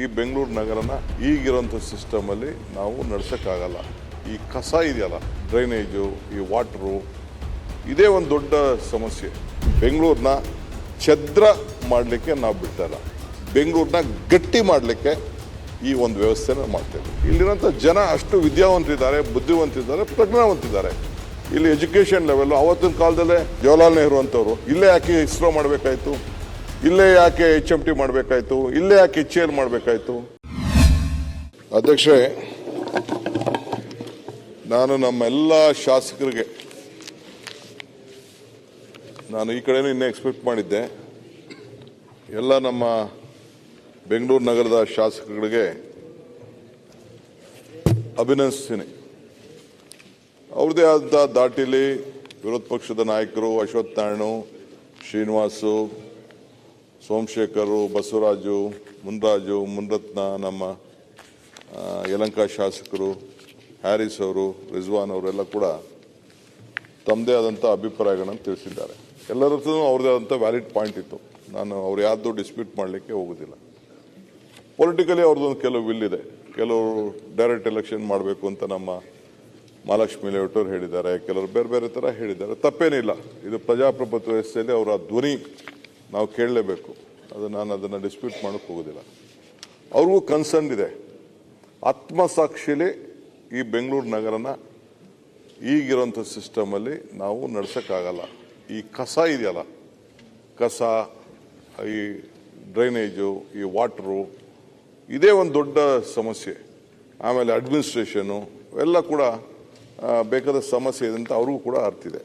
ಈ ಬೆಂಗಳೂರು ನಗರನ ಈಗಿರೋಂಥ ಸಿಸ್ಟಮಲ್ಲಿ ನಾವು ನಡೆಸೋಕ್ಕಾಗಲ್ಲ. ಈ ಕಸ ಇದೆಯಲ್ಲ ಡ್ರೈನೇಜು ಈ ವಾಟ್ರು ಇದೇ ಒಂದು ದೊಡ್ಡ ಸಮಸ್ಯೆ. ಬೆಂಗಳೂರನ್ನ ಛದ್ರ ಮಾಡಲಿಕ್ಕೆ ನಾವು ಬಿಡ್ತಾಯಿಲ್ಲ ಬೆಂಗಳೂರನ್ನ ಗಟ್ಟಿ ಮಾಡಲಿಕ್ಕೆ ಈ ಒಂದು ವ್ಯವಸ್ಥೆನ ಮಾಡ್ತೇವೆ ಇಲ್ಲಿರೋಂಥ ಜನ ಅಷ್ಟು ವಿದ್ಯಾವಂತರಿದ್ದಾರೆ ಬುದ್ಧಿವಂತಿದ್ದಾರೆ, ಪ್ರಜ್ಞಾವಂತಿದ್ದಾರೆ. ಇಲ್ಲಿ ಎಜುಕೇಷನ್ ಲೆವೆಲ್ ಅವತ್ತಿನ ಕಾಲದಲ್ಲೇ ಜವಾಹರ್ಲಾಲ್ ನೆಹರು ಅಂತವರು, ಇಲ್ಲೇ ಯಾಕೆ ಇಸ್ರೋ ಮಾಡಬೇಕಾಯ್ತು? ಇಲ್ಲೇ ಯಾಕೆ ಎಚ್ ಎಂ ಟಿ ಮಾಡಬೇಕಾಯ್ತು? ಇಲ್ಲೇ ಯಾಕೆ ಎಚ್ ಎಲ್ ಮಾಡಬೇಕಾಯ್ತು? ಅಧ್ಯಕ್ಷರೇ, ನಾನು ನಮ್ಮೆಲ್ಲ ಶಾಸಕರಿಗೆ, ನಾನು ಈ ಕಡೆನೂ ಇನ್ನೂ ಎಕ್ಸ್ಪೆಕ್ಟ್ ಮಾಡಿದ್ದೆ. ಎಲ್ಲ ನಮ್ಮ ಬೆಂಗಳೂರು ನಗರದ ಶಾಸಕರಿಗೆ ಅಭಿನಂದಿಸ್ತೀನಿ. ಅವ್ರದೇ ಆದಂಥ ದಾಟಿಲಿ ವಿರೋಧ ಪಕ್ಷದ ನಾಯಕರು ಅಶ್ವತ್ಥ ನಾರಾಯಣು, ಶ್ರೀನಿವಾಸು ಸೋಮಶೇಖರು, ಬಸವರಾಜು, ಮುನ್ರಾಜು, ಮುನ್ರತ್ನ, ನಮ್ಮ ಯಲಂಕ ಶಾಸಕರು, ಹ್ಯಾರಿಸ್ ಅವರು, ರಿಜ್ವಾನ್ ಅವರೆಲ್ಲ ಕೂಡ ತಮ್ಮದೇ ಆದಂಥ ಅಭಿಪ್ರಾಯಗಳನ್ನು ತಿಳಿಸಿದ್ದಾರೆ. ಎಲ್ಲರ ಅವ್ರದೇ ಆದಂಥ ವ್ಯಾಲಿಡ್ ಪಾಯಿಂಟ್ ಇತ್ತು. ನಾನು ಅವ್ರು ಯಾರ್ದು ಡಿಸ್ಪ್ಯೂಟ್ ಮಾಡಲಿಕ್ಕೆ ಹೋಗೋದಿಲ್ಲ. ಪೊಲಿಟಿಕಲಿ ಅವ್ರದ್ದೊಂದು ಕೆಲವು ವಿಲ್ ಇದೆ. ಕೆಲವರು ಡೈರೆಕ್ಟ್ ಎಲೆಕ್ಷನ್ ಮಾಡಬೇಕು ಅಂತ ನಮ್ಮ ಮಹಾಲಕ್ಷ್ಮಿ ಲೇಔಟವ್ರು ಹೇಳಿದ್ದಾರೆ. ಕೆಲವರು ಬೇರೆ ಬೇರೆ ಥರ ಹೇಳಿದ್ದಾರೆ. ತಪ್ಪೇನಿಲ್ಲ. ಇದು ಪ್ರಜಾಪ್ರಭುತ್ವ ವ್ಯವಸ್ಥೆಯಲ್ಲಿ ಅವರ ಧ್ವನಿ ನಾವು ಕೇಳಲೇಬೇಕು. ಅದು ನಾನು ಅದನ್ನು ಡಿಸ್ಪ್ಯೂಟ್ ಮಾಡೋಕ್ಕೆ ಹೋಗೋದಿಲ್ಲ. ಅವ್ರಿಗೂ ಕನ್ಸರ್ನ್ ಇದೆ. ಆತ್ಮಸಾಕ್ಷಿಲಿ ಈ ಬೆಂಗಳೂರು ನಗರನ ಈಗಿರೋಂಥ ಸಿಸ್ಟಮಲ್ಲಿ ನಾವು ನಡ್ಸೋಕ್ಕಾಗಲ್ಲ. ಈ ಕಸ ಇದೆಯಲ್ಲ, ಕಸ, ಈ ಡ್ರೈನೇಜು ಈ ವಾಟ್ರು ಇದೇ ಒಂದು ದೊಡ್ಡ ಸಮಸ್ಯೆ. ಆಮೇಲೆ ಅಡ್ಮಿನಿಸ್ಟ್ರೇಷನು ಎಲ್ಲ ಕೂಡ ಬೇಕಾದ ಸಮಸ್ಯೆ ಇದೆ ಅಂತ ಅವ್ರಿಗೂ ಕೂಡ ಅರ್ತಿದೆ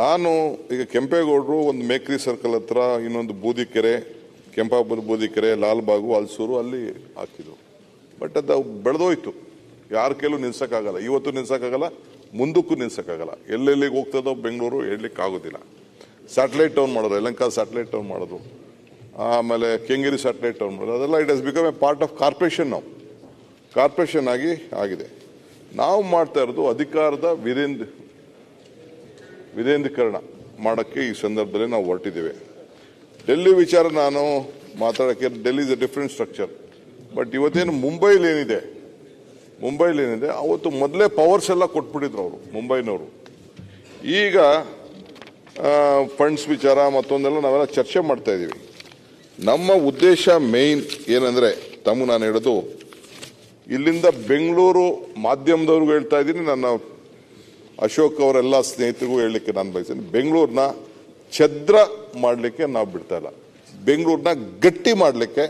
ನಾನು ಈಗ ಕೆಂಪೇಗೌಡರು ಒಂದು ಮೇಕ್ರಿ ಸರ್ಕಲ್ ಹತ್ರ ಇನ್ನೊಂದು ಬೂದಿಕೆರೆ, ಕೆಂಪಾಪುರ ಬೂದಿಕೆರೆ, ಲಾಲ್ಬಾಗು, ಅಲ್ಸೂರು ಅಲ್ಲಿ ಹಾಕಿದ್ರು. ಬಟ್ ಅದು ಬೆಳೆದೋಯ್ತು. ಯಾರ ಕೈಲೂ ನಿಲ್ಸೋಕ್ಕಾಗಲ್ಲ. ಇವತ್ತು ನಿಲ್ಸೋಕ್ಕಾಗಲ್ಲ, ಮುಂದಕ್ಕೂ ನಿಲ್ಸೋಕ್ಕಾಗಲ್ಲ. ಎಲ್ಲೆಲ್ಲಿಗೆ ಹೋಗ್ತದೋ ಬೆಂಗಳೂರು ಹೇಳಲಿಕ್ಕೆ ಆಗೋದಿಲ್ಲ ಸ್ಯಾಟಲೈಟ್ ಟೌನ್ ಮಾಡೋದು ಯಲಂಕ ಸ್ಯಾಟಲೈಟ್ ಟೌನ್ ಮಾಡೋದು, ಆಮೇಲೆ ಕೆಂಗೇರಿ ಸ್ಯಾಟಲೈಟ್ ಟೌನ್ ಮಾಡೋದು, ಅದೆಲ್ಲ it has become a part of corporation ನಾವು ಕಾರ್ಪೊರೇಷನ್ ಆಗಿ ಆಗಿದೆ. ನಾವು ಮಾಡ್ತಾ ಇರೋದು ಅಧಿಕಾರದ ವಿರೇಂದ್ರ ವಿಧೇಂದ್ರೀಕರಣ ಮಾಡೋಕ್ಕೆ ಈ ಸಂದರ್ಭದಲ್ಲಿ ನಾವು ಹೊರಟಿದ್ದೇವೆ. ಡೆಲ್ಲಿ ವಿಚಾರ ನಾನು ಮಾತಾಡೋಕ್ಕೆ, Delhi is a different structure but ಇವತ್ತೇನು ಮುಂಬೈಲಿ ಏನಿದೆ? ಮುಂಬೈಲಿ ಏನಿದೆ? ಅವತ್ತು ಮೊದಲೇ ಪವರ್ಸ್ ಎಲ್ಲ ಕೊಟ್ಬಿಟ್ಟಿದ್ರು ಅವರು, ಮುಂಬೈನವರು. ಈಗ ಫಂಡ್ಸ್ ವಿಚಾರ ಮತ್ತೊಂದೆಲ್ಲ ನಾವೆಲ್ಲ ಚರ್ಚೆ ಮಾಡ್ತಾ ಇದ್ದೀವಿ. ನಮ್ಮ ಉದ್ದೇಶ ಮೇಯ್ನ್ ಏನಂದರೆ, ತಮ್ಮ ನಾನು ಹೇಳೋದು, ಇಲ್ಲಿಂದ ಬೆಂಗಳೂರು ಮಾಧ್ಯಮದವ್ರಿಗೂ ಹೇಳ್ತಾ ಇದ್ದೀನಿ ನನ್ನ ಅಶೋಕ್ ಅವರೆಲ್ಲ ಸ್ನೇಹಿತರಿಗೂ ಹೇಳಲಿಕ್ಕೆ ನಾನು ಬಯಸ್ತೀನಿ ಬೆಂಗಳೂರನ್ನ ಛದ್ರ ಮಾಡಲಿಕ್ಕೆ ನಾವು ಬಿಡ್ತಾ ಇಲ್ಲ. ಬೆಂಗಳೂರನ್ನ ಗಟ್ಟಿ ಮಾಡಲಿಕ್ಕೆ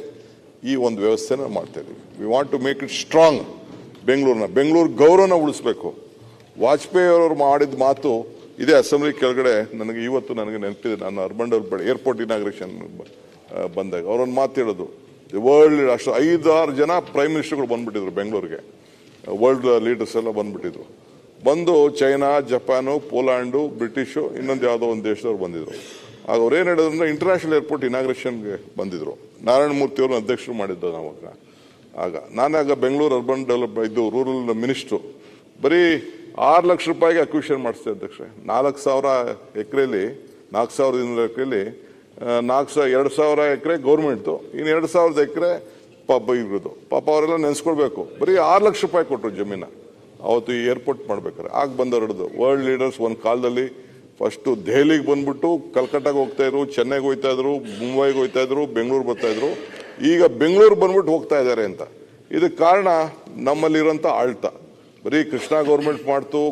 ಈ ಒಂದು ವ್ಯವಸ್ಥೆನ ಮಾಡ್ತಾ ಇದ್ದೀವಿ we want to make it strong ಬೆಂಗಳೂರನ್ನ Bengaluru ಗೌರವನ ಉಳಿಸ್ಬೇಕು. ವಾಜಪೇಯಿ ಅವರು ಮಾಡಿದ ಮಾತು ಇದೇ ಅಸೆಂಬ್ಲಿ ಕೆಳಗಡೆ ನನಗೆ ಇವತ್ತು ನನಗೆ ನೆನಪಿದೆ. ನಾನು ಅರ್ಬನ್ ಡೆವಲಪ್ಮೆಂಟ್ ಏರ್ಪೋರ್ಟ್ ಇನಾಗ್ರೇಷನ್ ಬಂದಾಗ ಅವರೊಂದು ಮಾತು ಹೇಳೋದು. ವರ್ಲ್ಡ್ ಅಷ್ಟು ಐದಾರು ಜನ ಪ್ರೈಮ್ ಮಿನಿಸ್ಟರ್ಗಳು ಬಂದ್ಬಿಟ್ಟಿದ್ರು ಬೆಂಗಳೂರಿಗೆ. ವರ್ಲ್ಡ್ ಲೀಡರ್ಸ್ ಎಲ್ಲ ಬಂದ್ಬಿಟ್ಟಿದ್ರು. ಬಂದು ಚೈನಾ, ಜಪಾನು, ಪೋಲ್ಯಾಂಡು, ಬ್ರಿಟಿಷು, ಇನ್ನೊಂದು ಯಾವುದೋ ಒಂದು ದೇಶದವ್ರು ಬಂದಿದ್ರು. ಆಗ ಅವ್ರು ಏನು ಹೇಳಿದ್ರು ಇಂಟರ್ನ್ಯಾಷನಲ್ ಏರ್ಪೋರ್ಟ್ ಇನಾಗ್ರೇಷನ್ಗೆ ಬಂದಿದ್ರು. ನಾರಾಯಣ ಅವ್ರನ್ನ ಅಧ್ಯಕ್ಷರು ಮಾಡಿದ್ದು ನಾವು ಆಗ ನಾನಾಗ ಬೆಂಗಳೂರು ಅರ್ಬನ್ ಡೆವಲಪ್ ಇದ್ದು ರೂರಲ್ ಮಿನಿಸ್ಟ್ರು ಬರೀ ಆರು ಲಕ್ಷ ರೂಪಾಯಿಗೆ ಅಕ್ವಿಷನ್ ಮಾಡಿಸ್ತೆ ಅಧ್ಯಕ್ಷೆ ನಾಲ್ಕು ಸಾವಿರ ಎಕರೆಯಲ್ಲಿ ನಾಲ್ಕು ಸಾವಿರದ ಇನ್ನೂರು ಎಕರೆಲಿ ನಾಲ್ಕು ಸಾವಿರ ಎರಡು ಸಾವಿರ ಎಕರೆ ಗೌರ್ಮೆಂಟ್ದು. ಇನ್ನು ಎರಡು ಸಾವಿರದ ಎಕರೆ ಪಾಪ ಇರೋದು ಪಾಪ ಅವರೆಲ್ಲ ನೆನೆಸ್ಕೊಳ್ಬೇಕು. ಬರೀ ಆರು ಲಕ್ಷ ರೂಪಾಯಿ ಕೊಟ್ಟರು ಜಮೀನ. ಅವತ್ತು ಏರ್ಪೋರ್ಟ್ ಮಾಡ್ಬೇಕಾರೆ ಆಗ ಬಂದವರು ಹಿಡಿದು ವರ್ಲ್ಡ್ ಲೀಡರ್ಸ್ ಒಂದು ಕಾಲದಲ್ಲಿ ಫಸ್ಟು ದೆಹಲಿಗೆ ಬಂದ್ಬಿಟ್ಟು ಕಲ್ಕಟ್ಟಾಗೆ ಹೋಗ್ತಾ ಇದ್ರು, ಚೆನ್ನೈಗೆ ಹೋಗ್ತಾ ಇದ್ರು, ಮುಂಬೈಗೆ ಹೋಗ್ತಾ ಇದ್ರು, ಬೆಂಗಳೂರು ಬರ್ತಾ ಇದ್ರು. ಈಗ ಬೆಂಗಳೂರು ಬಂದ್ಬಿಟ್ಟು ಹೋಗ್ತಾ ಇದ್ದಾರೆ ಅಂತ. ಇದಕ್ಕೆ ಕಾರಣ ನಮ್ಮಲ್ಲಿರೋಂಥ ಆಳ್ತ. ಬರೀ ಕೃಷ್ಣ ಗೌರ್ಮೆಂಟ್ ಮಾಡ್ತು,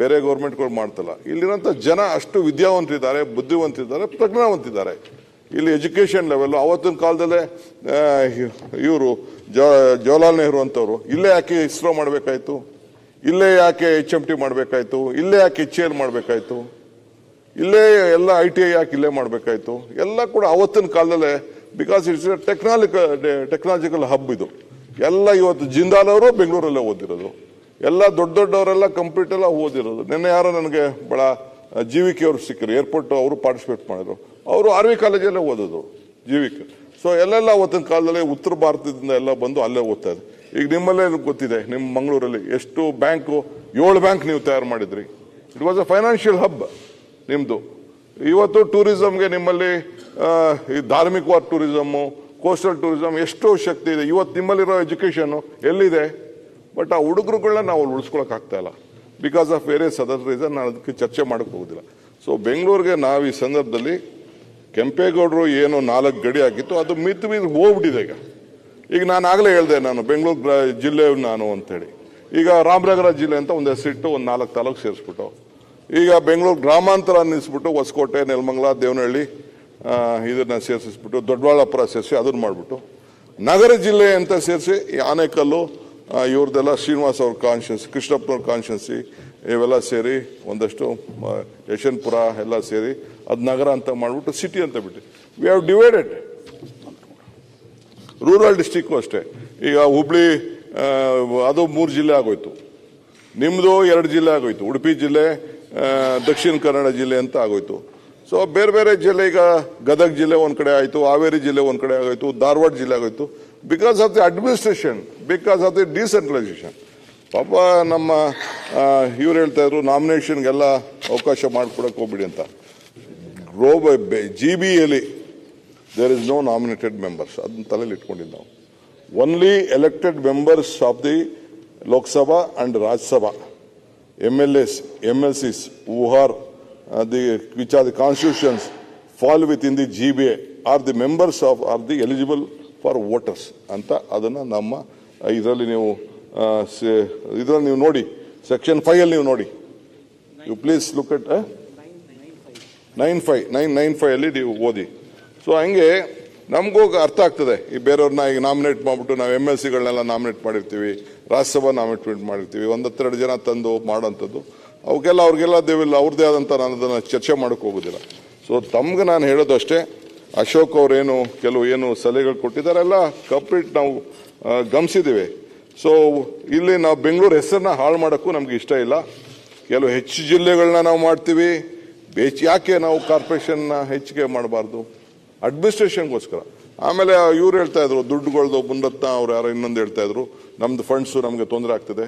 ಬೇರೆ ಗೌರ್ಮೆಂಟ್ಗಳು ಮಾಡ್ತಲ್ಲ. ಇಲ್ಲಿರೋಂಥ ಜನ ಅಷ್ಟು ವಿದ್ಯಾವಂತರಿದ್ದಾರೆ ಬುದ್ಧಿವಂತಿದ್ದಾರೆ, ಪ್ರಜ್ಞಾವಂತಿದ್ದಾರೆ. ಇಲ್ಲಿ ಎಜುಕೇಷನ್ ಲೆವೆಲ್ ಅವತ್ತಿನ ಕಾಲದಲ್ಲೇ ಇವರು ಜವಾಹರ್ಲಾಲ್ ನೆಹರು ಅಂತವರು, ಇಲ್ಲೇ ಯಾಕೆ ಇಸ್ರೋ ಮಾಡಬೇಕಾಯ್ತು? ಇಲ್ಲೇ ಯಾಕೆ ಎಚ್ ಎಂ ಟಿ ಮಾಡಬೇಕಾಯ್ತು? ಇಲ್ಲೇ ಯಾಕೆ ಎಚ್ ಎಲ್ ಮಾಡಬೇಕಾಯ್ತು? ಇಲ್ಲೇ ಎಲ್ಲ ಐ ಟಿ ಐ ಯಾಕೆ ಇಲ್ಲೇ ಮಾಡಬೇಕಾಯ್ತು? ಎಲ್ಲ ಕೂಡ ಅವತ್ತಿನ ಕಾಲದಲ್ಲೇ ಬಿಕಾಸ್ ಇಟ್ಸ್ ಟೆಕ್ನಾಲಿಕ ಟೆಕ್ನಾಲಜಿಕಲ್ ಹಬ್ ಇದು. ಎಲ್ಲ ಇವತ್ತು ಜಿಂದಾಲ್ ಅವರು ಬೆಂಗಳೂರಲ್ಲೇ ಓದಿರೋದು. ಎಲ್ಲ ದೊಡ್ಡ ದೊಡ್ಡವರೆಲ್ಲ ಕಂಪ್ಲೀಟ್ ಎಲ್ಲ ಓದಿರೋದು. ನಿನ್ನೆ ಯಾರೋ ನನಗೆ ಬಹಳ ಕೆ ಅವರು ಸಿಕ್ಕರು ಏರ್ಪೋರ್ಟ್ ಅವರು ಪಾರ್ಟಿಸಿಪೇಟ್ ಮಾಡಿದ್ರು. ಅವರು ಆರ್ ವಿ ಕಾಲೇಜಲ್ಲೇ ಓದೋದು. ಜೀವಿಕೆ. ಸೊ ಎಲ್ಲೆಲ್ಲ ಅವತ್ತಿನ ಕಾಲದಲ್ಲಿ ಉತ್ತರ ಭಾರತದಿಂದ ಎಲ್ಲ ಬಂದು ಅಲ್ಲೇ ಓದ್ತಾ ಇದ್ರು. ಈಗ ನಿಮ್ಮಲ್ಲೇ ಗೊತ್ತಿದೆ ನಿಮ್ಮ ಮಂಗಳೂರಲ್ಲಿ ಎಷ್ಟು ಬ್ಯಾಂಕು, ಏಳು ಬ್ಯಾಂಕ್ ನೀವು ತಯಾರು ಮಾಡಿದ್ರಿ. It was a financial hub ನಿಮ್ಮದು ಇವತ್ತು ಟೂರಿಸಮ್ಗೆ ನಿಮ್ಮಲ್ಲಿ ಈ ಧಾರ್ಮಿಕವಾದ ಟೂರಿಸಮ್ಮು, ಕೋಸ್ಟಲ್ ಟೂರಿಸಮ್ ಎಷ್ಟೋ ಶಕ್ತಿ ಇದೆ. ಇವತ್ತು ನಿಮ್ಮಲ್ಲಿರೋ ಎಜುಕೇಷನ್ನು ಎಲ್ಲಿದೆ? ಬಟ್ ಆ ಹುಡುಗರುಗಳನ್ನ ನಾವು ಉಳಿಸ್ಕೊಳಕ್ಕಾಗ್ತಾ ಇಲ್ಲ. Because of various other reason ನಾನು ಅದಕ್ಕೆ ಚರ್ಚೆ ಮಾಡೋಕ್ಕೆ ಹೋಗೋದಿಲ್ಲ. ಸೊ ಬೆಂಗಳೂರಿಗೆ ನಾವು ಈ ಸಂದರ್ಭದಲ್ಲಿ ಕೆಂಪೇಗೌಡರು ಏನು ನಾಲ್ಕು ಗಡಿ ಆಗಿತ್ತು, ಅದು ಮಿತ್ ಮಿತ್ ಹೋಗ್ಬಿಟ್ಟಿದೆ ಈಗ. ಈಗ ನಾನು ಆಗಲೇ ಹೇಳಿದೆ ನಾನು ಬೆಂಗಳೂರು ಜಿಲ್ಲೆ ನಾನು ಅಂತೇಳಿ. ಈಗ ರಾಮನಗರ ಜಿಲ್ಲೆ ಅಂತ ಒಂದು ಹೆಸರಿಟ್ಟು ಒಂದು ನಾಲ್ಕು ತಾಲೂಕು ಸೇರಿಸ್ಬಿಟ್ಟು. ಈಗ ಬೆಂಗಳೂರು ಗ್ರಾಮಾಂತರ ಅನ್ನಿಸ್ಬಿಟ್ಟು ಹೊಸಕೋಟೆ, ನೆಲಮಂಗಲ, ದೇವನಹಳ್ಳಿ ಇದನ್ನು ಸೇರಿಸ್ಬಿಟ್ಟು ದೊಡ್ಡಬಳ್ಳಾಪುರ ಸೇರಿಸಿ ಅದನ್ನು ಮಾಡಿಬಿಟ್ಟು. ನಗರ ಜಿಲ್ಲೆ ಅಂತ ಸೇರಿಸಿ ಆನೆಕಲ್ಲು ಇವ್ರದ್ದೆಲ್ಲ ಶ್ರೀನಿವಾಸ್ ಅವ್ರ ಕಾನ್ಶಿಯನ್ಸ್ ಕೃಷ್ಣಪ್ಪನವ್ರ ಕಾನ್ಶಿಯನ್ಸಿ ಇವೆಲ್ಲ ಸೇರಿ ಒಂದಷ್ಟು ಯಶವಂತಪುರ ಎಲ್ಲ ಸೇರಿ ಅದು ನಗರ ಅಂತ ಮಾಡಿಬಿಟ್ಟು ಸಿಟಿ ಅಂತ ಬಿಟ್ಟು. We have divided rural district ಅಷ್ಟೇ. ಈಗ ಹುಬ್ಳಿ ಅದು ಮೂರು ಜಿಲ್ಲೆ ಆಗೋಯ್ತು. ನಿಮ್ಮದು ಎರಡು ಜಿಲ್ಲೆ ಆಗೋಯ್ತು. ಉಡುಪಿ ಜಿಲ್ಲೆ ದಕ್ಷಿಣ ಕನ್ನಡ ಜಿಲ್ಲೆ ಅಂತ ಆಗೋಯ್ತು. ಸೊ ಬೇರೆ ಬೇರೆ ಜಿಲ್ಲೆ, ಈಗ ಗದಗ ಜಿಲ್ಲೆ ಒಂದು ಕಡೆ ಆಯಿತು, ಹಾವೇರಿ ಜಿಲ್ಲೆ ಒಂದು ಕಡೆ ಆಗೋಯ್ತು, ಧಾರವಾಡ ಜಿಲ್ಲೆ ಆಗೋಯ್ತು. Because of the administration because of the decentralisation ಪಾಪ ನಮ್ಮ ಇವ್ರು ಹೇಳ್ತಾ ಇದ್ರು ನಾಮಿನೇಷನ್ಗೆಲ್ಲ ಅವಕಾಶ ಮಾಡಿಕೊಡಕ್ಕೆ ಹೋಗ್ಬಿಡಿ ಅಂತ. ರೋಬ ಜಿ ಬಿ ಎಲಿ there is no nominated members ಅದನ್ನ ತಲೆಯಲ್ಲಿ ಇಟ್ಕೊಂಡಿದ್ದು ನಾವು. Only elected members of the Lok Sabha and Rajya Sabha M L S M L Cs who are the which are the constitutions fall within the G B A are the members of are the eligible for voters ಅಂತ ಅದನ್ನು ನಮ್ಮ ಇದರಲ್ಲಿ ನೀವು ಇದರಲ್ಲಿ ನೀವು ನೋಡಿ section ಫೈವಲ್ಲಿ ನೀವು ನೋಡಿ. You please look at nine five nine nine ಫೈವಲ್ಲಿ ನೀವು ಓದಿ. ಸೊ ಹಂಗೆ ನಮಗೂ ಅರ್ಥ ಆಗ್ತದೆ. ಈ ಬೇರೆಯವ್ರನ್ನ ಈಗ ನಾಮಿನೇಟ್ ಮಾಡಿಬಿಟ್ಟು ನಾವು ಎಂ ಎಲ್ ಸಿಗಳನ್ನೆಲ್ಲ ನಾಮಿನೇಟ್ ಮಾಡಿರ್ತೀವಿ, ರಾಜ್ಯಸಭಾ ನಾಮಿನೇಟ್ ಮಾಡಿರ್ತೀವಿ ಒಂದು ಹತ್ತೆರಡು ಜನ ತಂದು ಮಾಡೋಂಥದ್ದು ಅವಕ್ಕೆಲ್ಲ ಅವ್ರಿಗೆಲ್ಲ ದೇವಿಲ್ಲ ಅವ್ರದ್ದೇ ಆದಂಥ ನಾನು ಅದನ್ನು ಚರ್ಚೆ ಮಾಡೋಕೆ ಹೋಗೋದಿಲ್ಲ. ಸೊ ತಮ್ಗೆ ನಾನು ಹೇಳೋದು ಅಷ್ಟೇ, ಅಶೋಕ್ ಅವರೇನು ಕೆಲವು ಏನು ಸಲಹೆಗಳು ಕೊಟ್ಟಿದ್ದಾರೆ ಎಲ್ಲ ಕಂಪ್ಲೀಟ್ ನಾವು ಗಮನಿಸಿದ್ದೀವಿ ಸೊ ಇಲ್ಲಿ ನಾವು ಬೆಂಗಳೂರು ಹೆಸರನ್ನ ಹಾಳು ಮಾಡೋಕ್ಕೂ ನಮ್ಗೆ ಇಷ್ಟ ಇಲ್ಲ. ಕೆಲವು ಹೆಚ್ಚು ಜಿಲ್ಲೆಗಳನ್ನ ನಾವು ಮಾಡ್ತೀವಿ. ಬೇಚ್ ಯಾಕೆ ನಾವು ಕಾರ್ಪೊರೇಷನ್ನ ಹೆಚ್ಚಿಗೆ ಮಾಡಬಾರ್ದು? ಅಡ್ಮಿನಿಸ್ಟ್ರೇಷನ್ಗೋಸ್ಕರ ಆಮೇಲೆ ಇವ್ರು ಹೇಳ್ತಾ ಇದ್ರು, ದುಡ್ಡುಗಳ್ದು ಮುನ್ನತ್ತ ಅವ್ರು ಯಾರೋ ಇನ್ನೊಂದು ಹೇಳ್ತಾ ಇದ್ರು, ನಮ್ದು ಫಂಡ್ಸು ನಮಗೆ ತೊಂದರೆ ಆಗ್ತದೆ.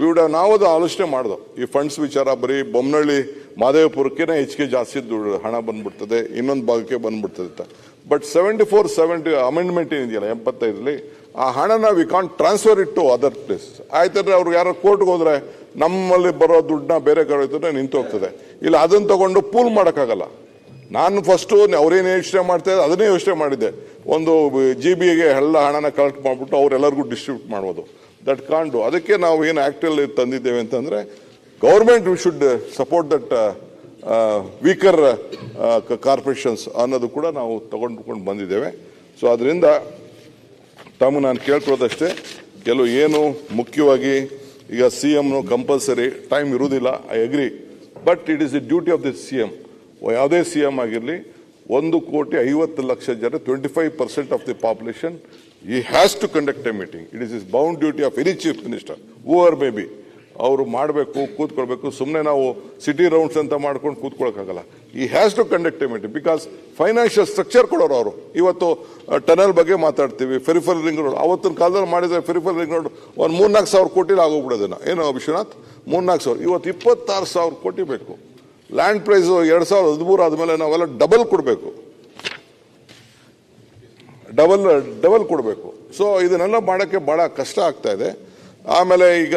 ವಿಡ ನಾವು ಅದು ಆಲೋಚನೆ ಮಾಡ್ದು. ಈ ಫಂಡ್ಸ್ ವಿಚಾರ ಬರೀ ಬೊಮ್ಮನಹಳ್ಳಿ ಮಾದೇವಪುರಕ್ಕೇನೆ ಹೆಚ್ಚಿಗೆ ಜಾಸ್ತಿ ದುಡ್ಡು ಹಣ ಬಂದ್ಬಿಡ್ತದೆ, ಇನ್ನೊಂದು ಭಾಗಕ್ಕೆ ಬಂದ್ಬಿಡ್ತದೆ ಅಂತ. But seventy four seventy amendment ಏನಿದೆಯಲ್ಲ, ಎಂಬತ್ತೈದರಲ್ಲಿ, ಆ ಹಣನ we can transfer it to other place ಆಯ್ತಂದ್ರೆ ಅವ್ರಿಗೆ ಯಾರೋ ಕೋರ್ಟ್ಗೆ ಹೋದ್ರೆ, ನಮ್ಮಲ್ಲಿ ಬರೋ ದುಡ್ಡನ್ನ ಬೇರೆ ಕಡೆ ನಿಂತು ಹೋಗ್ತದೆ ಇಲ್ಲ, ಅದನ್ನು ತಗೊಂಡು ಪೂಲ್ ಮಾಡೋಕ್ಕಾಗಲ್ಲ. ನಾನು ಫಸ್ಟು ಅವ್ರೇನು ಯೋಚನೆ ಮಾಡ್ತಾ ಇದ್ದೆ, ಅದನ್ನೇ ಯೋಚನೆ ಮಾಡಿದ್ದೆ. ಒಂದು ಜಿ ಬಿಗೆ ಎಲ್ಲ ಹಣನ ಕಲೆಕ್ಟ್ ಮಾಡಿಬಿಟ್ಟು ಅವರೆಲ್ಲರಿಗೂ ಡಿಸ್ಟ್ರಿಬ್ಯೂಟ್ ಮಾಡ್ಬೋದು. ದಟ್ ಕಾಂಡು ಅದಕ್ಕೆ ನಾವು ಏನು ಆ್ಯಕ್ಟಲ್ಲಿ ತಂದಿದ್ದೇವೆ ಅಂತಂದರೆ government we should support that weaker corporations ಅನ್ನೋದು ಕೂಡ ನಾವು ತಗೊಂಡ್ಕೊಂಡು ಬಂದಿದ್ದೇವೆ. ಸೊ ಅದರಿಂದ ತಮ್ಮ ನಾನು ಕೇಳ್ಕೊಳ್ಳೋದಷ್ಟೇ, ಕೆಲವು ಏನು ಮುಖ್ಯವಾಗಿ ಈಗ ಸಿ ಎಮ್ನು ಕಂಪಲ್ಸರಿ ಟೈಮ್ ಇರುವುದಿಲ್ಲ I agree but it is the duty of the C M ಯಾವುದೇ ಸಿ ಎಂ ಆಗಿರಲಿ, ಒಂದು ಕೋಟಿ ಐವತ್ತು ಲಕ್ಷ ಜನ twenty five percent of the population ಈ has to conduct a meeting it is is bound duty of any chief minister over may be ಅವರು ಮಾಡಬೇಕು, ಕೂತ್ಕೊಳ್ಬೇಕು ಸುಮ್ಮನೆ ನಾವು ಸಿಟಿ ರೌಂಡ್ಸ್ ಅಂತ ಮಾಡ್ಕೊಂಡು ಕೂತ್ಕೊಳ್ಳೋಕ್ಕಾಗಲ್ಲ ಈ has to conduct a meeting because financial structure ಕೊಡೋರು ಅವರು. ಇವತ್ತು ಟನಲ್ ಬಗ್ಗೆ ಮಾತಾಡ್ತೀವಿ ಫೆರಿಫಲ್ ರಿಂಗ್ ರೋಡ್ ಅವತ್ತಿನ ಕಾಲದಲ್ಲಿ ಮಾಡಿದರೆ ಫೆರಿಫಲ್ ರಿಂಗ್ ರೋಡ್ ಒಂದು ಮೂರ್ನಾಲ್ಕು ಸಾವಿರ ಕೋಟಿಲಿ ಆಗೋಗ್ಬಿಡೋದನ್ನ. ಏನು ವಿಶ್ವನಾಥ್ ಮೂರ್ನಾಲ್ಕು ಸಾವಿರ. ಇವತ್ತು ಇಪ್ಪತ್ತಾರು ಸಾವಿರ ಕೋಟಿ ಬೇಕು. ಲ್ಯಾಂಡ್ ಪ್ರೈಸು ಎರಡು ಸಾವಿರದ ಹದಿಮೂರು ಆದಮೇಲೆ ನಾವೆಲ್ಲ ಡಬಲ್ ಕೊಡಬೇಕು. ಡಬಲ್ ಡಬಲ್ ಕೊಡಬೇಕು. ಸೊ ಇದನ್ನೆಲ್ಲ ಮಾಡೋಕ್ಕೆ ಭಾಳ ಕಷ್ಟ ಆಗ್ತಾ ಇದೆ. ಆಮೇಲೆ ಈಗ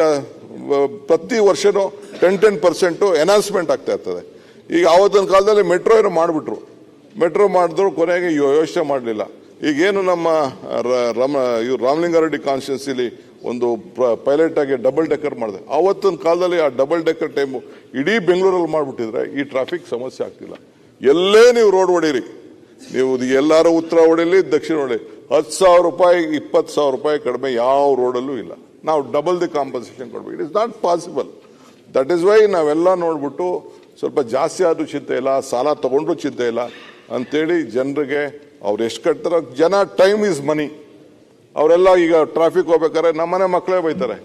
ಪ್ರತಿ ವರ್ಷನೂ ಟೆನ್ ಟೆನ್ ಪರ್ಸೆಂಟು ಎನಾನ್ಸ್ಮೆಂಟ್ ಆಗ್ತಾ ಇರ್ತದೆ. ಈಗ ಆವತ್ತಿನ ಕಾಲದಲ್ಲಿ ಮೆಟ್ರೋ ಏನೋ ಮಾಡಿಬಿಟ್ರು. ಮೆಟ್ರೋ ಮಾಡಿದ್ರು, ಕೊನೆಗೆ ಯೋಚನೆ ಮಾಡಲಿಲ್ಲ. ಈಗೇನು ನಮ್ಮ ರಮ, ಇವ್ರು ರಾಮಲಿಂಗಾರೆಡ್ಡಿ ಕಾನ್ಸ್ಟಿಟ್ಯೂನ್ಸಿಲಿ ಒಂದು ಪೈಲಟ್ ಆಗಿ ಡಬಲ್ ಡೆಕ್ಕರ್ ಮಾಡಿದೆ. ಆವತ್ತಿನ ಕಾಲದಲ್ಲಿ ಆ ಡಬಲ್ ಡೆಕ್ಕರ್ ಟೈಮು ಇಡೀ ಬೆಂಗಳೂರಲ್ಲಿ ಮಾಡಿಬಿಟ್ಟಿದ್ರೆ ಈ ಟ್ರಾಫಿಕ್ ಸಮಸ್ಯೆ ಆಗ್ತಿಲ್ಲ. ಎಲ್ಲೇ ನೀವು ರೋಡ್ ಹೊಡೀರಿ. ನೀವು ಎಲ್ಲಾರು ಉತ್ತರ ಹೊಡೆಯಲಿ ದಕ್ಷಿಣ ಹೊಡಿ ಹತ್ತು ಸಾವಿರ ರೂಪಾಯಿ, ಇಪ್ಪತ್ತು ಸಾವಿರ ರೂಪಾಯಿ ಕಡಿಮೆ ಯಾವ ರೋಡಲ್ಲೂ ಇಲ್ಲ. ನಾವು ಡಬಲ್ ದಿ ಕಾಂಪನ್ಸೇಷನ್ ಕೊಡ್ಬೇಕು. It is not possible that is why ನಾವೆಲ್ಲ ನೋಡ್ಬಿಟ್ಟು ಸ್ವಲ್ಪ ಜಾಸ್ತಿ ಆದರೂ ಚಿಂತೆ ಇಲ್ಲ, ಸಾಲ ತಗೊಂಡ್ರು ಚಿಂತೆ ಇಲ್ಲ. ಅಂಥೇಳಿ ಜನರಿಗೆ ಅವ್ರು ಎಷ್ಟು ಕಟ್ತಾರೋ, ಜನ ಟೈಮ್ ಈಸ್ ಮನಿ ಅವರೆಲ್ಲ ಈಗ ಟ್ರಾಫಿಕ್ ಹೋಗ್ಬೇಕಾದ್ರೆ ನಮ್ಮನೆ ಮಕ್ಕಳೇ ಬೈತಾರೆ.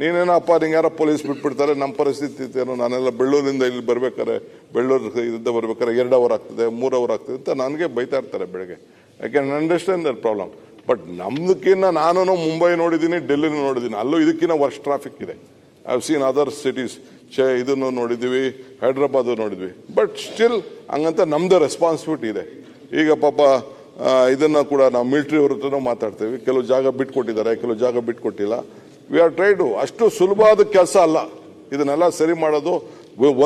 ನೀನೇನಪ್ಪ ನಿಂಗೆ ಯಾರೋ ಪೊಲೀಸ್ ಬಿಟ್ಬಿಡ್ತಾರೆ, ನಮ್ಮ ಪರಿಸ್ಥಿತಿ ಏನು? ನಾನೆಲ್ಲ ಬೆಳ್ಳೂರಿಂದ ಇಲ್ಲಿ ಬರ್ಬೇಕಾರೆ ಬೆಳ್ಳೂರು ಇದರಿಂದ ಬರ್ಬೇಕಾದ್ರೆ ಎರಡು ಅವರ್ ಆಗ್ತದೆ, ಮೂರು ಅವರ್ ಆಗ್ತದೆ ಅಂತ ನನಗೆ ಬೈತಾ ಇರ್ತಾರೆ ಬೆಳಗ್ಗೆ. I can understand their problem but ನಮ್ದಕ್ಕಿಂತ ನಾನು ಮುಂಬೈ ನೋಡಿದ್ದೀನಿ, ಡೆಲ್ಲಿನೂ ನೋಡಿದ್ದೀನಿ. ಅಲ್ಲೂ ಇದಕ್ಕಿಂತ ವರ್ಷ ಟ್ರಾಫಿಕ್ ಇದೆ. I have seen other cities ಚೆ ಇದನ್ನು ನೋಡಿದ್ದೀವಿ, ಹೈದ್ರಾಬಾದು ನೋಡಿದ್ವಿ. ಬಟ್ ಸ್ಟಿಲ್ ಹಂಗಂತ ನಮ್ಮದು ರೆಸ್ಪಾನ್ಸಿಬಿಲಿಟಿ ಇದೆ. ಈಗ ಪಾಪ ಇದನ್ನ ಕೂಡ ನಾವು ಮಿಲಿಟರಿ ಅವ್ರ ಹತ್ರನೂ ಮಾತಾಡ್ತೇವೆ. ಕೆಲವು ಜಾಗ ಬಿಟ್ಕೊಟ್ಟಿದ್ದಾರೆ, ಕೆಲವು ಜಾಗ ಬಿಟ್ಕೊಟ್ಟಿಲ್ಲ. ವಿ ಆರ್ ಟ್ರೈಡು ಅಷ್ಟು ಸುಲಭವಾದ ಕೆಲಸ ಅಲ್ಲ. ಇದನ್ನೆಲ್ಲ ಸರಿ ಮಾಡೋದು.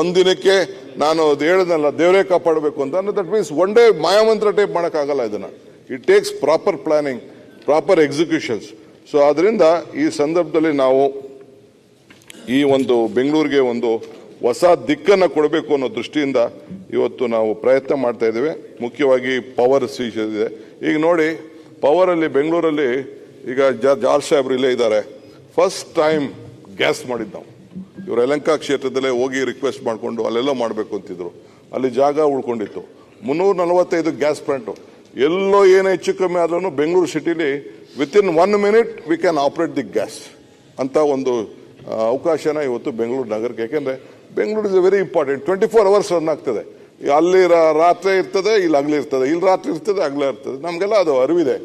ಒಂದಿನಕ್ಕೆ ನಾನು ಅದು ಹೇಳಿದ್ನಲ್ಲ, ದೇವರೇ ಕಾಪಾಡಬೇಕು ಅಂತ. ದಟ್ ಮೀನ್ಸ್ ಒನ್ ಡೇ ಮಾಯಾಮಂತ್ರ ಟೈಪ್ ಮಾಡೋಕ್ಕಾಗಲ್ಲ ಇದನ್ನು. It takes proper planning proper executions so ಅದರಿಂದ ಈ ಸಂದರ್ಭದಲ್ಲಿ ನಾವು ಈ ಒಂದು ಬೆಂಗಳೂರಿಗೆ ಒಂದು ಹೊಸ ದಿಕ್ಕನ್ನು ಕೊಡಬೇಕು ಅನ್ನೋ ದೃಷ್ಟಿಯಿಂದ ಇವತ್ತು ನಾವು ಪ್ರಯತ್ನ ಮಾಡ್ತಾ ಇದ್ದೇವೆ. ಮುಖ್ಯವಾಗಿ ಪವರ್ ಇದೆ. ಈಗ ನೋಡಿ ಪವರಲ್ಲಿ ಬೆಂಗಳೂರಲ್ಲಿ ಈಗ ಜಾರ್ ಸಾಹೇಬ್ರು ಇಲ್ಲೇ ಇದ್ದಾರೆ. ಫಸ್ಟ್ ಟೈಮ್ ಗ್ಯಾಸ್ ಮಾಡಿದ್ದು ನಾವು. ಇವರು ಯಲಂಕಾ ಕ್ಷೇತ್ರದಲ್ಲೇ ಹೋಗಿ ರಿಕ್ವೆಸ್ಟ್ ಮಾಡಿಕೊಂಡು ಅಲ್ಲೆಲ್ಲ ಮಾಡಬೇಕು ಅಂತಿದ್ರು. ಅಲ್ಲಿ ಜಾಗ ಉಳ್ಕೊಂಡಿತ್ತು. ಮುನ್ನೂರ ನಲವತ್ತೈದು ಗ್ಯಾಸ್ ಪ್ಲಾಂಟು ಎಲ್ಲೋ ಏನೇ ಹೆಚ್ಚು ಕಮ್ಮಿ ಆದ್ರೂ ಬೆಂಗಳೂರು ಸಿಟಿಲಿ within one minute we can operate the gas ಅಂತ ಒಂದು ಅವಕಾಶನ ಇವತ್ತು ಬೆಂಗಳೂರು ನಗರಕ್ಕೆ. ಯಾಕೆಂದ್ರೆ Bengaluru is very important twenty four hours run ಆಗ್ತದೆ. ಅಲ್ಲಿ ರಾತ್ರಿ ಇರ್ತದೆ, ಇಲ್ಲಿ ಹಗಲು ಇರ್ತದೆ. ಇಲ್ಲಿ ರಾತ್ರಿ ಇರ್ತದೆ, ಹಗಲ ಇರ್ತದೆ. ನಮಗೆಲ್ಲ ಅದು ಅರಿವಿದೆ.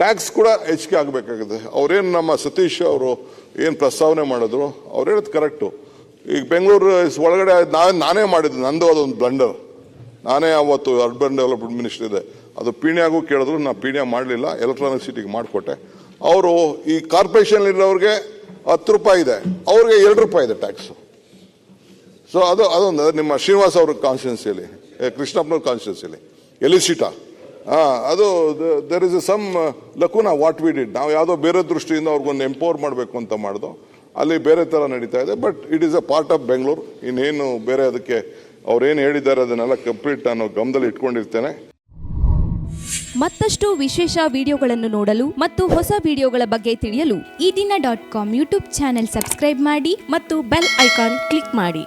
ಟ್ಯಾಕ್ಸ್ ಕೂಡ ಹೆಚ್ಚಿಗೆ ಆಗಬೇಕಾಗುತ್ತೆ ಅವ್ರೇನು ನಮ್ಮ ಸತೀಶ್ ಅವರು ಏನು ಪ್ರಸ್ತಾವನೆ ಮಾಡಿದ್ರು, ಅವ್ರು ಹೇಳೋದು ಕರೆಕ್ಟು ಈಗ ಬೆಂಗಳೂರು ಒಳಗಡೆ ನಾನು ನಾನೇ ಮಾಡಿದ್ದು, ನಂದು ಅದೊಂದು ಬ್ಲಂಡರ್ ನಾನೇ ಅವತ್ತು ಅರ್ಬನ್ ಡೆವಲಪ್ಮೆಂಟ್ ಮಿನಿಸ್ಟರ್ ಇದೆ ಅದು ಪೀಣ್ಯಾಗೂ ಕೇಳಿದ್ರು ನಾನು ಪೀಣ್ಯ ಮಾಡಲಿಲ್ಲ ಎಲೆಕ್ಟ್ರಾನಿಕ್ ಸಿಟಿಗೆ ಮಾಡಿಕೊಟ್ಟೆ. ಅವರು ಈ ಕಾರ್ಪೊರೇಷನ್ ಇರೋರಿಗೆ ಹತ್ತು ರೂಪಾಯಿ ಇದೆ. ಅವ್ರಿಗೆ ಎರಡು ರೂಪಾಯಿ ಇದೆ ಟ್ಯಾಕ್ಸು ಸೊ ಅದು, ಅದೊಂದು ನಿಮ್ಮ ಶ್ರೀನಿವಾಸ್ ಅವ್ರ ಕಾನ್ಸ್ಟಿಟ್ಯೂನ್ಸಿಯಲ್ಲಿ ಕೃಷ್ಣಪ್ಪನವ್ರ ಕಾನ್ಸ್ಟಿಟ್ಯೂನ್ಸಿಯಲ್ಲಿ ಎಲಿಸಿಟಾ. ಹಾ, ಅದು there is some lacuna what we did ನಾವು ಯಾವುದೋ ಬೇರೆ ದೃಷ್ಟಿಯಿಂದ ಅವ್ರಿಗೊಂದು ಎಂಪವರ್ ಮಾಡಬೇಕು ಅಂತ ಮಾಡಿದೋ, ಅಲ್ಲಿ ಬೇರೆ ಥರ ನಡೀತಾ ಇದೆ. But it is a part of Bengaluru ಇನ್ನೇನು ಬೇರೆ ಅದಕ್ಕೆ ಅವ್ರೇನು ಹೇಳಿದ್ದಾರೆ ಅದನ್ನೆಲ್ಲ ಕಂಪ್ಲೀಟ್ ನಾನು ಗಮನದಲ್ಲಿ ಇಟ್ಕೊಂಡಿರ್ತೇನೆ. ಮತ್ತಷ್ಟು ವಿಶೇಷ ವಿಡಿಯೋಗಳನ್ನು ನೋಡಲು ಮತ್ತು ಹೊಸ ವಿಡಿಯೋಗಳ ಬಗ್ಗೆ ತಿಳಿಯಲು ಈ ದಿನ dot com YouTube channel subscribe ಮಾಡಿ ಮತ್ತು ಬೆಲ್ ಐಕಾನ್ ಕ್ಲಿಕ್ ಮಾಡಿ.